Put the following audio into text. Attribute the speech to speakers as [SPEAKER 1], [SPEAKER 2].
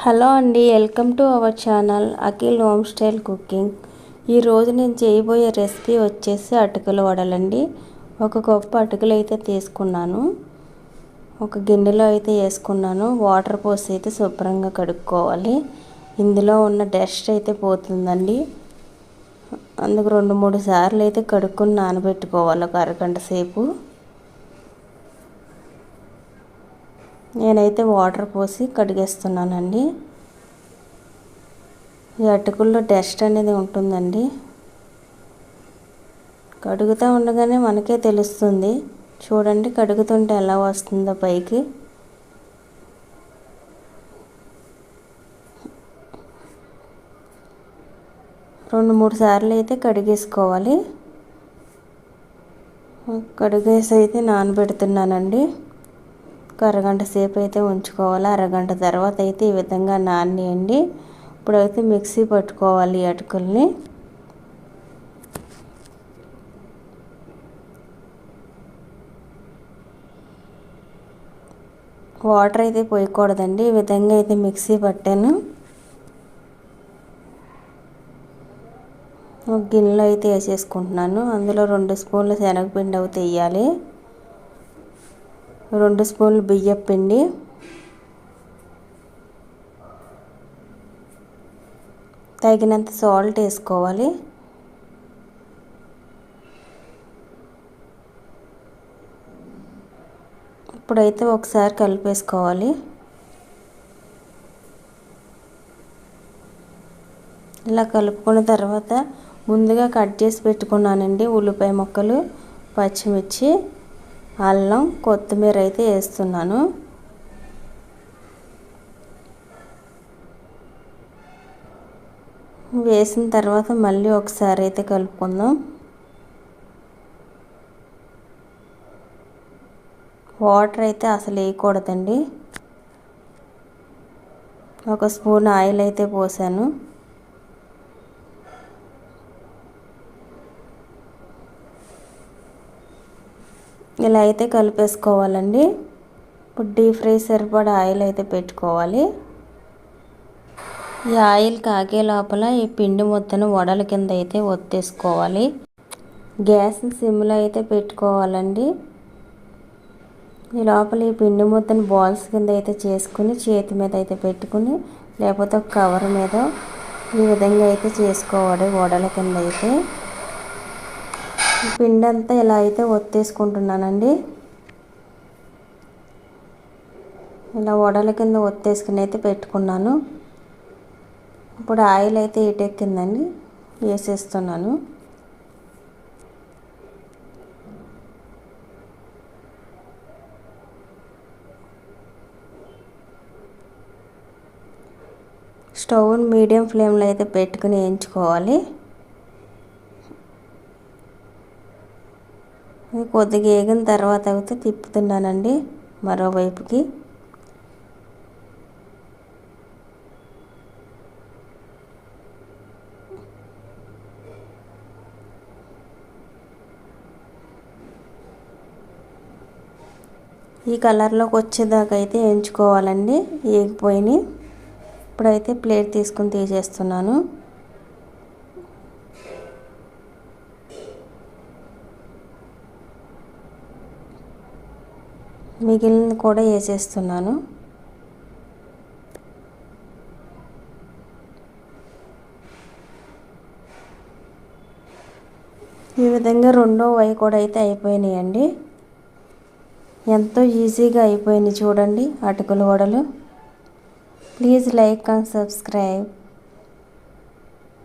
[SPEAKER 1] Hello అండి welcome to our channel Akhil home style cooking. ఈరోజు నేను చేయబోయే రెసిపీ వచ్చేసి అటుకుల వడలండి. ఒక కప్పు అటుకులు అయితే తీసుకున్నాను. ఒక గిన్నెలో అయితే వేసుకున్నాను. వాటర్ పోసి అయితే శుభ్రంగా కడుక్కోవాలి. ఇందులో ఉన్న డస్ట్ అయితే పోతుందండి. అందుకు రెండు మూడు సార్లు అయితే కడుక్కుని నానబెట్టుకోవాలి. ఒక అరగంట సేపు. నేనైతే వాటర్ పోసి కడిగేస్తున్నానండి. ఈ అటుకుల్లో డస్ట్ అనేది ఉంటుందండి. కడుగుతూ ఉండగానే మనకే తెలుస్తుంది. చూడండి కడుగుతుంటే ఎలా వస్తుందో పైకి. రెండు మూడు సార్లు అయితే కడిగేసుకోవాలి. కడిగేసి అయితే నానబెడుతున్నానండి. ఒక అరగంట సేపు అయితే ఉంచుకోవాలి. అరగంట తర్వాత అయితే ఈ విధంగా నానేయండి. ఇప్పుడైతే మిక్సీ పట్టుకోవాలి అటుకుల్ని. వాటర్ అయితే పోయకూడదండి. ఈ విధంగా అయితే మిక్సీ పట్టాను. గిన్నెలో అయితే వేసేసుకుంటున్నాను. అందులో రెండు స్పూన్ల శనగపిండి అయితే వేయాలి. రెండు స్పూన్లు బియ్యం పిండి. తగినంత సాల్ట్ వేసుకోవాలి. ఇప్పుడైతే ఒకసారి కలిపేసుకోవాలి. ఇలా కలుపుకున్న తర్వాత ముందుగా కట్ చేసి పెట్టుకున్నానండి ఉల్లిపాయ ముక్కలు పచ్చిమిర్చి. అల్లం కొత్తిమీర అయితే వేస్తున్నాను. వేసిన తర్వాత మళ్ళీ ఒకసారి అయితే కలుపుకుందాం. వాటర్ అయితే అసలు వేయకూడదండి. ఒక స్పూన్ ఆయిల్ అయితే పోసాను. ఇలా అయితే కలిపేసుకోవాలండి. ఇప్పుడు డీప్ ఫ్రై సరిపడా ఆయిల్ అయితే పెట్టుకోవాలి. ఈ ఆయిల్ కాగే లోపల ఈ పిండి ముద్దను వడల కింద అయితే ఒత్తేసుకోవాలి. గ్యాస్ సిమ్లో అయితే పెట్టుకోవాలండి. ఈ లోపల ఈ పిండి ముద్దను బాల్స్ కింద అయితే చేసుకుని చేతి మీద అయితే పెట్టుకుని లేకపోతే ఒక కవర్ మీద ఈ విధంగా అయితే చేసుకోవాలి వడల కింద అయితే. పిండి అంతా ఇలా అయితే ఒత్తేసుకుంటున్నానండి. ఇలా వడల కింద ఒత్తేసుకుని అయితే పెట్టుకున్నాను. ఇప్పుడు ఆయిల్ అయితే ఇటెక్కిందండి. వేసేస్తున్నాను. స్టవ్ మీడియం ఫ్లేమ్లో అయితే పెట్టుకుని వేయించుకోవాలి. కొద్దిగా వేగిన తర్వాత అయితే తిప్పుతున్నానండి మరోవైపుకి. ఈ కలర్లోకి వచ్చేదాకా అయితే ఎంచుకోవాలండి ఏగిపోయినాయి ఇప్పుడైతే ప్లేట్ తీసుకుని తీసేస్తున్నాను. మిగిలినది కూడా వేసేస్తున్నాను. ఈ విధంగా రెండో వై కూడా అయితే అయిపోయినాయండి. ఎంతో ఈజీగా అయిపోయినాయి చూడండి అటుకుల వడలు. Please like and subscribe.